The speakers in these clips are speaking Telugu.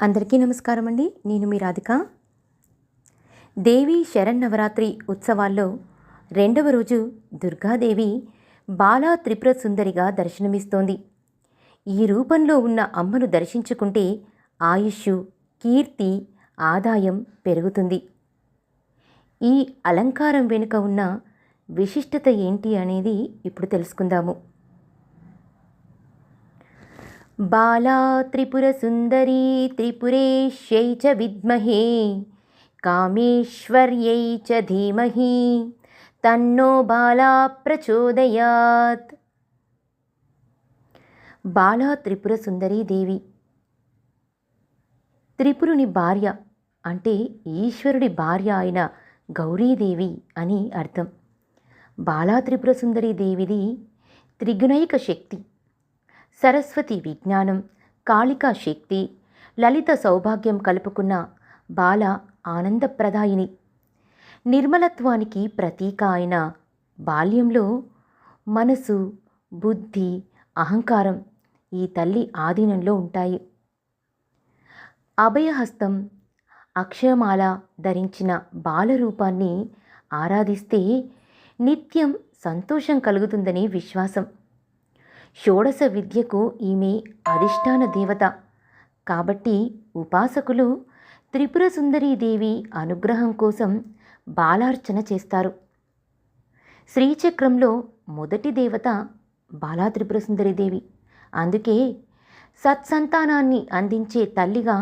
అందరికీ నమస్కారం అండి నేను మీ రాధిక. దేవి శరన్నవరాత్రి ఉత్సవాల్లో రెండవ రోజు దుర్గాదేవి బాలా త్రిపుర సుందరిగా దర్శనమిస్తోంది. ఈ రూపంలో ఉన్న అమ్మను దర్శించుకుంటే ఆయుష్ కీర్తి ఆదాయం పెరుగుతుంది. ఈ అలంకారం వెనుక ఉన్న విశిష్టత ఏంటి అనేది ఇప్పుడు తెలుసుకుందాము. బాలా త్రిపురసుందరీ త్రిపురేశ్యై చ విద్మహే కామేశ్వర్యై చ ధీమహి తన్నో బాలా ప్రచోదయాత్. బాలా త్రిపుర దేవి. త్రిపురుని భార్య అంటే ఈశ్వరుడి భార్య అయిన గౌరీదేవి అని అర్థం. బాలా త్రిపుర దేవిది త్రిగుణైక శక్తి. సరస్వతి విజ్ఞానం కాళికా శక్తి లలిత సౌభాగ్యం కలుపుకున్న బాల ఆనందప్రదాయిని. నిర్మలత్వానికి ప్రతీక అయిన బాల్యంలో మనసు బుద్ధి అహంకారం ఈ తల్లి ఆధీనంలో ఉంటాయి. అభయహస్తం అక్షయమాల ధరించిన బాలరూపాన్ని ఆరాధిస్తే నిత్యం సంతోషం కలుగుతుందని విశ్వాసం. షోడశ విద్యకు ఈమె అధిష్టాన దేవత. కాబట్టి ఉపాసకులు త్రిపుర సుందరీదేవి అనుగ్రహం కోసం బాలార్చన చేస్తారు. శ్రీచక్రంలో మొదటి దేవత బాలా త్రిపుర సుందరీదేవి అందుకే సత్సంతానాన్ని అందించే తల్లిగా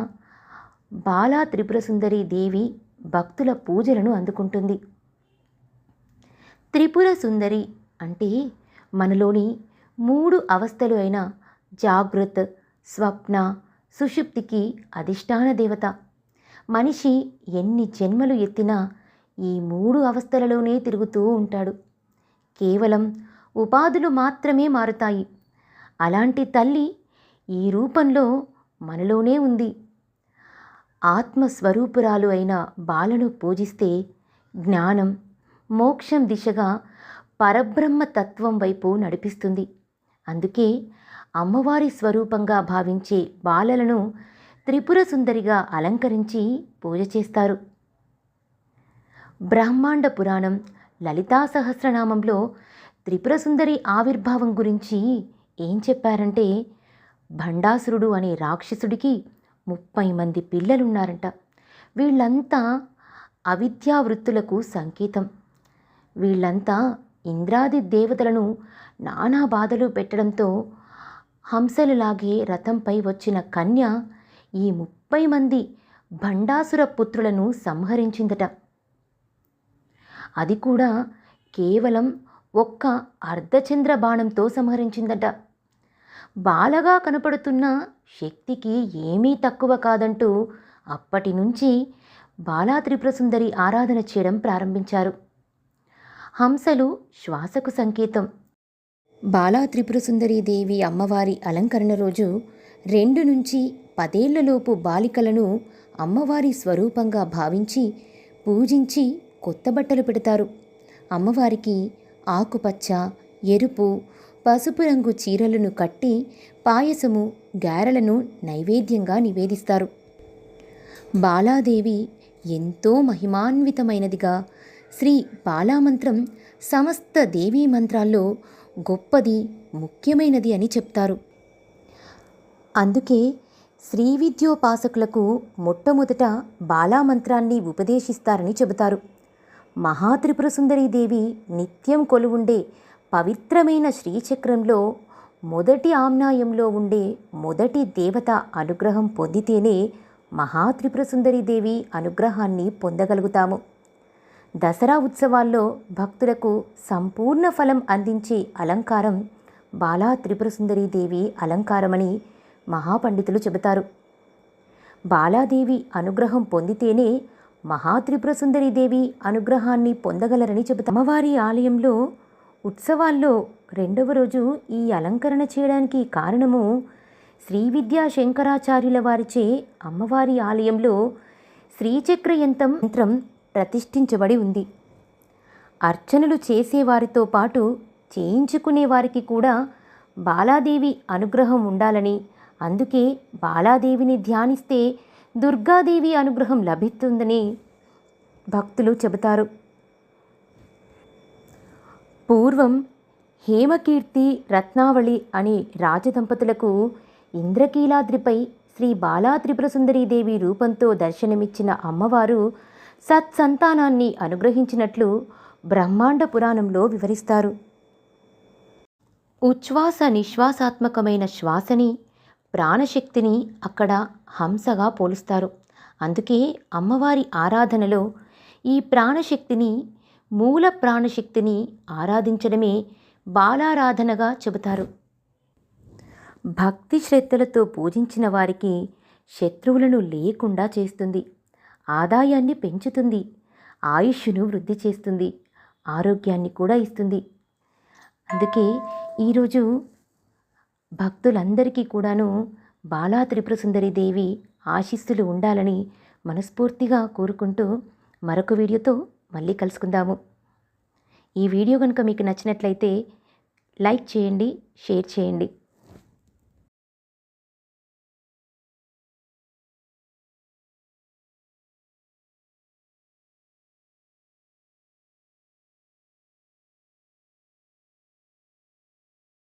బాలా త్రిపుర సుందరి దేవి భక్తుల పూజలను అందుకుంటుంది. త్రిపుర సుందరి అంటే మనలోని మూడు అవస్థలు అయిన జాగృత్ స్వప్న సుషుప్తికి అధిష్టాన దేవత. మనిషి ఎన్ని జన్మలు ఎత్తినా ఈ మూడు అవస్థలలోనే తిరుగుతూ ఉంటాడు. కేవలం ఉపాధులు మాత్రమే మారుతాయి. అలాంటి తల్లి ఈ రూపంలో మనలోనే ఉంది. ఆత్మస్వరూపురాలు అయిన బాలను పూజిస్తే జ్ఞానం మోక్షం దిశగా పరబ్రహ్మ తత్వం వైపు నడిపిస్తుంది. అందుకే అమ్మవారి స్వరూపంగా భావించే బాలలను త్రిపుర సుందరిగా అలంకరించి పూజ చేస్తారు. బ్రహ్మాండ పురాణం లలితా సహస్రనామంలో త్రిపుర సుందరి ఆవిర్భావం గురించి ఏం చెప్పారంటే భండాసురుడు అనే రాక్షసుడికి ముప్పై మంది పిల్లలున్నారంట. వీళ్ళంతా అవిద్యావృత్తులకు సంకేతం. వీళ్ళంతా ఇంద్రాది దేవతలను నానా బాధలు పెట్టడంతో హంసలులాగే రథంపై వచ్చిన కన్య ఈ ముప్పై మంది భండాసుర పుత్రులను సంహరించిందట. అది కూడా కేవలం ఒక్క అర్ధచంద్ర బాణంతో సంహరించిందట. బాలగా కనపడుతున్న శక్తికి ఏమీ తక్కువ కాదంటూ అప్పటి నుంచి బాలా సుందరి ఆరాధన చేయడం ప్రారంభించారు. హంసలు శ్వాసకు సంకేతం. బాలా త్రిపుర సుందరీ దేవి అమ్మవారి అలంకరణ రోజు రెండు నుంచి పదేళ్ళలోపు బాలికలను అమ్మవారి స్వరూపంగా భావించి పూజించి కొత్త బట్టలు పెడతారు. అమ్మవారికి ఆకుపచ్చ ఎరుపు పసుపు రంగు చీరలను కట్టి పాయసము గారెలను నైవేద్యంగా నివేదిస్తారు. బాలాదేవి ఎంతో మహిమాన్వితమైనదిగా శ్రీ బాలామంత్రం సమస్త దేవీ మంత్రాల్లో గొప్పది ముఖ్యమైనది అని చెప్తారు. అందుకే శ్రీ విద్యోపాసకులకు మొట్టమొదట బాలామంత్రాన్ని ఉపదేశిస్తారని చెబుతారు. మహాత్రిపుర దేవి నిత్యం కొలువుండే పవిత్రమైన శ్రీచక్రంలో మొదటి ఆమ్నాయంలో ఉండే మొదటి దేవత అనుగ్రహం పొందితేనే మహాత్రిపుర దేవి అనుగ్రహాన్ని పొందగలుగుతాము. దసరా ఉత్సవాల్లో భక్తులకు సంపూర్ణ ఫలం అందించే అలంకారం బాలా త్రిపుర దేవి అలంకారమని మహాపండితులు చెబుతారు. బాలాదేవి అనుగ్రహం పొందితేనే మహాత్రిపుర దేవి అనుగ్రహాన్ని పొందగలరని చెబుతారు. అమ్మవారి ఆలయంలో ఉత్సవాల్లో రెండవ రోజు ఈ అలంకరణ చేయడానికి కారణము శ్రీ విద్యా శంకరాచార్యుల వారిచే అమ్మవారి ఆలయంలో శ్రీచక్ర యంత్రం యంత్రం ప్రతిష్ఠించబడి ఉంది. అర్చనలు చేసేవారితో పాటు చేయించుకునే వారికి కూడా బాలాదేవి అనుగ్రహం ఉండాలని అందుకే బాలాదేవిని ధ్యానిస్తే దుర్గాదేవి అనుగ్రహం లభిస్తుందని భక్తులు చెబుతారు. పూర్వం హేమకీర్తి రత్నావళి అనే రాజదంపతులకు ఇంద్రకీలాద్రిపై శ్రీ బాలా త్రిపురసుందరీదేవి రూపంతో దర్శనమిచ్చిన అమ్మవారు సత్సంతానాన్ని అనుగ్రహించినట్లు బ్రహ్మాండ పురాణంలో వివరిస్తారు. ఉచ్ఛ్వాస నిశ్వాసాత్మకమైన శ్వాసని ప్రాణశక్తిని అక్కడ హంసగా పోలుస్తారు. అందుకే అమ్మవారి ఆరాధనలో ఈ ప్రాణశక్తిని మూల ప్రాణశక్తిని ఆరాధించడమే బాలారాధనగా చెబుతారు. భక్తి శ్రద్ధలతో పూజించిన వారికి శత్రువులను లేకుండా చేస్తుంది. ఆదాయాన్ని పెంచుతుంది. ఆయుష్ను వృద్ధి చేస్తుంది. ఆరోగ్యాన్ని కూడా ఇస్తుంది. అందుకే ఈరోజు భక్తులందరికీ కూడాను బాలా త్రిపుర సుందరి దేవి ఆశీస్సులు ఉండాలని మనస్ఫూర్తిగా కోరుకుంటూ మరొక వీడియోతో మళ్ళీ కలుసుకుందాము. ఈ వీడియో కనుక మీకు నచ్చినట్లయితే లైక్ చేయండి షేర్ చేయండి.